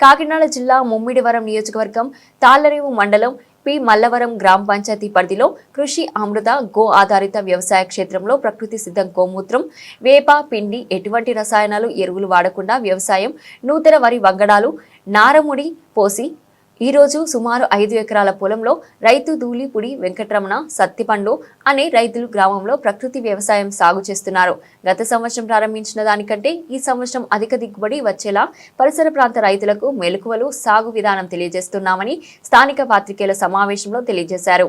కాకినాడ జిల్లా ముమ్మిడివరం నియోజకవర్గం తాళ్ళరేవు మండలం పి. మల్లవరం గ్రామ పంచాయతీ పరిధిలో కృషి అమృత గో ఆధారిత వ్యవసాయ క్షేత్రంలో ప్రకృతి సిద్ధం గోమూత్రం వేప పిండి ఎటువంటి రసాయనాలు ఎరువులు వాడకుండా వ్యవసాయం నూతన వరి వంగడాలు నారముడి పోసి ఈరోజు సుమారు ఐదు ఎకరాల పొలంలో రైతు ధూళిపుడి వెంకటరమణ సత్తిపండు అనే రైతులు గ్రామంలో ప్రకృతి వ్యవసాయం సాగు చేస్తున్నారు. గత సంవత్సరం ప్రారంభించిన దానికంటే ఈ సంవత్సరం అధిక దిగుబడి వచ్చేలా పరిసర ప్రాంత రైతులకు మెలకువలు సాగు విధానం తెలియజేస్తున్నామని స్థానిక పాత్రికేయుల సమావేశంలో తెలియజేశారు.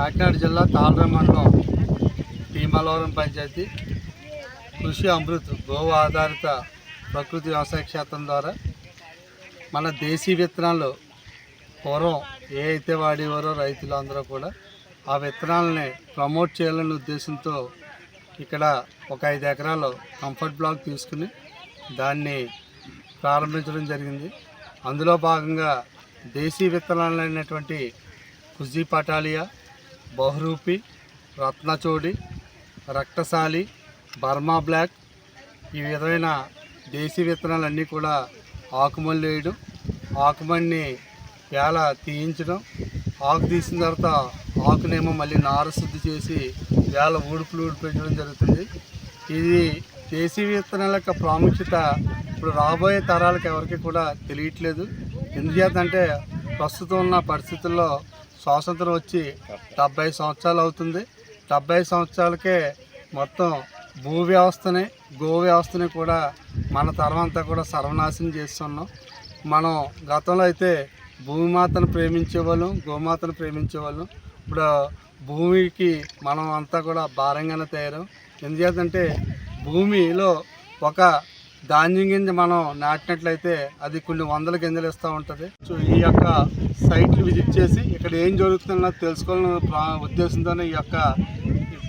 కాకినాడ జిల్లా తాళర మండలం భీమలవరం పంచాయతీ. కృషి అమృత్ గోవు ఆధారిత ప్రకృతి వ్యవసాయ క్షేత్రం ద్వారా. మన దేశీ విత్తనాలు పూర్వం ఏ అయితే వాడేవారో రైతులందరూ కూడా ఆ విత్తనాలని ప్రమోట్ చేయాలనే ఉద్దేశంతో ఇక్కడ ఒక ఐదు ఎకరాలు కంఫర్ట్ బ్లాక్ తీసుకుని దాన్ని ప్రారంభించడం జరిగింది. అందులో భాగంగా దేశీ విత్తనాలైనటువంటి కుజీ పటాలియా బహురూపి రత్నచోడి రక్తశాలి బర్మా బ్లాక్ ఈ విధమైన దేశీ విత్తనాలన్నీ కూడా ఆకుమల్లి వేయడం ఆకుమల్ని వేల తీయించడం ఆకు తీసిన తర్వాత ఆకునేమో మళ్ళీ నార శుద్ధి చేసి వేల ఊడుపులు ఊడిపెట్టడం జరుగుతుంది. ఇది దేశీ విత్తనాల యొక్క ప్రాముఖ్యత ఇప్పుడు రాబోయే తరాలకు ఎవరికి కూడా తెలియట్లేదు. ఎందుచేతంటే ప్రస్తుతం ఉన్న పరిస్థితుల్లో స్వాతంత్రం వచ్చి డెబ్బై సంవత్సరాలు అవుతుంది. డెబ్బై సంవత్సరాలకే మొత్తం భూ వ్యవస్థని గో వ్యవస్థని కూడా మన తరం అంతా కూడా సర్వనాశనం చేస్తున్నాం. మనం గతంలో అయితే భూమిమాతను ప్రేమించేవాళ్ళం గోమాతను ప్రేమించేవాళ్ళం. ఇప్పుడు భూమికి మనం అంతా కూడా భారంగానే తయారు ఎందుచేతంటే భూమిలో ఒక ధాన్యం గింజ మనం నాటినట్లయితే అది కొన్ని వందల గింజలు ఇస్తూ ఉంటుంది. సో ఈ యొక్క సైట్లు విజిట్ చేసి ఇక్కడ ఏం జరుగుతుందో తెలుసుకోవాలన్న ప్రా- ఉద్దేశంతోనే ఈ యొక్క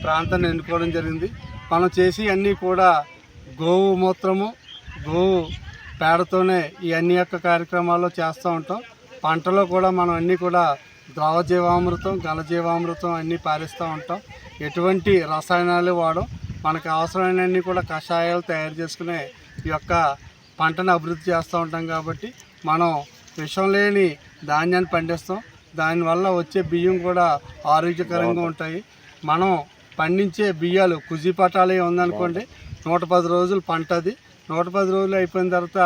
ప్రాంతాన్ని ఎన్నుకోవడం జరిగింది. మనం చేసి అన్నీ కూడా గోవు మూత్రము గోవు పేడతోనే ఈ అన్ని యొక్క కార్యక్రమాల్లో చేస్తూ ఉంటాం. పంటలో కూడా మనం అన్నీ కూడా ద్రవ జీవామృతం ఘనజీవామృతం అన్నీ పారిస్తూ ఉంటాం. ఎటువంటి రసాయనాలు వాడం మనకు అవసరమైనన్ని కూడా కషాయాలు తయారు చేసుకునే ఈ యొక్క పంటను అభివృద్ధి చేస్తూ ఉంటాం కాబట్టి మనం విషం లేని ధాన్యాన్ని పండిస్తాం. దానివల్ల వచ్చే బియ్యం కూడా ఆరోగ్యకరంగా ఉంటాయి. మనం పండించే బియ్యాలు కుజి పటాలి ఉందనుకోండి నూట పది రోజులు పంట అది. నూట పది రోజులు అయిపోయిన తర్వాత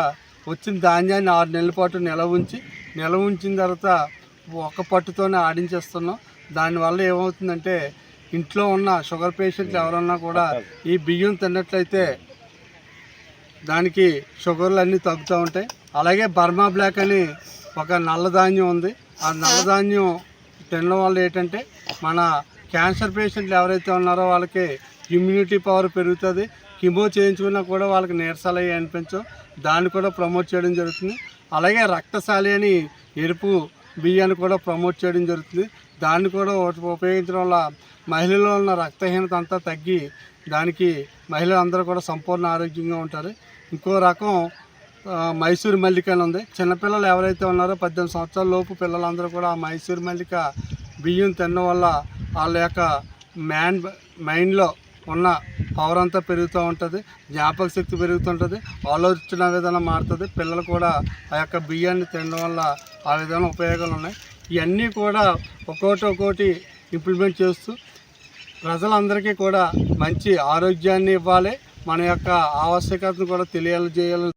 వచ్చిన ధాన్యాన్ని ఆరు నెలల పాటు నిలవ ఉంచి నిలవ ఉంచిన తర్వాత ఒక పట్టుతోనే ఆడించేస్తున్నాం. దానివల్ల ఏమవుతుందంటే ఇంట్లో ఉన్న షుగర్ పేషెంట్లు ఎవరన్నా కూడా ఈ బియ్యం తిన్నట్లయితే దానికి షుగర్లు అన్నీ తగ్గుతూ ఉంటాయి. అలాగే బర్మా బ్లాక్ అని ఒక నల్లధాన్యం ఉంది. ఆ నల్లధాన్యం తినడం వల్ల ఏంటంటే మన క్యాన్సర్ పేషెంట్లు ఎవరైతే ఉన్నారో వాళ్ళకి ఇమ్యూనిటీ పవర్ పెరుగుతుంది. కిమో చేయించుకున్నా కూడా వాళ్ళకి నీరసాలు అయ్యి అనిపించవు. దాన్ని కూడా ప్రమోట్ చేయడం జరుగుతుంది. అలాగే రక్తశాలి అని ఎరుపు బియ్యాన్ని కూడా ప్రమోట్ చేయడం జరుగుతుంది. దాన్ని కూడా ఉపయోగించడం వల్ల మహిళల్లో ఉన్న రక్తహీనత అంతా తగ్గి దానికి మహిళలందరూ కూడా సంపూర్ణ ఆరోగ్యంగా ఉంటారు. ఇంకో రకం మైసూరు మైసూర్ మల్లిక అని ఉంది. చిన్నపిల్లలు ఎవరైతే ఉన్నారో పద్దెనిమిది సంవత్సరాల లోపు పిల్లలందరూ కూడా ఆ మైసూర్ మల్లిక బియ్యం తినడం వల్ల వాళ్ళ యొక్క మ్యాన్ మైండ్లో ఉన్న పవర్ అంతా పెరుగుతూ ఉంటుంది. జ్ఞాపక శక్తి పెరుగుతుంటుంది ఆలోచన విధానం మారుతుంది. పిల్లలు కూడా ఆ యొక్క బియ్యాన్ని తినడం వల్ల ఆ విధంగా ఉపయోగాలు ఉన్నాయి. ఇవన్నీ కూడా ఒక్కోటి ఒక్కోటి ఇంప్లిమెంట్ చేస్తూ ప్రజలందరికీ కూడా మంచి ఆరోగ్యాన్ని ఇవ్వాలి. మన యొక్క ఆవశ్యకతను కూడా తెలియజేయాలి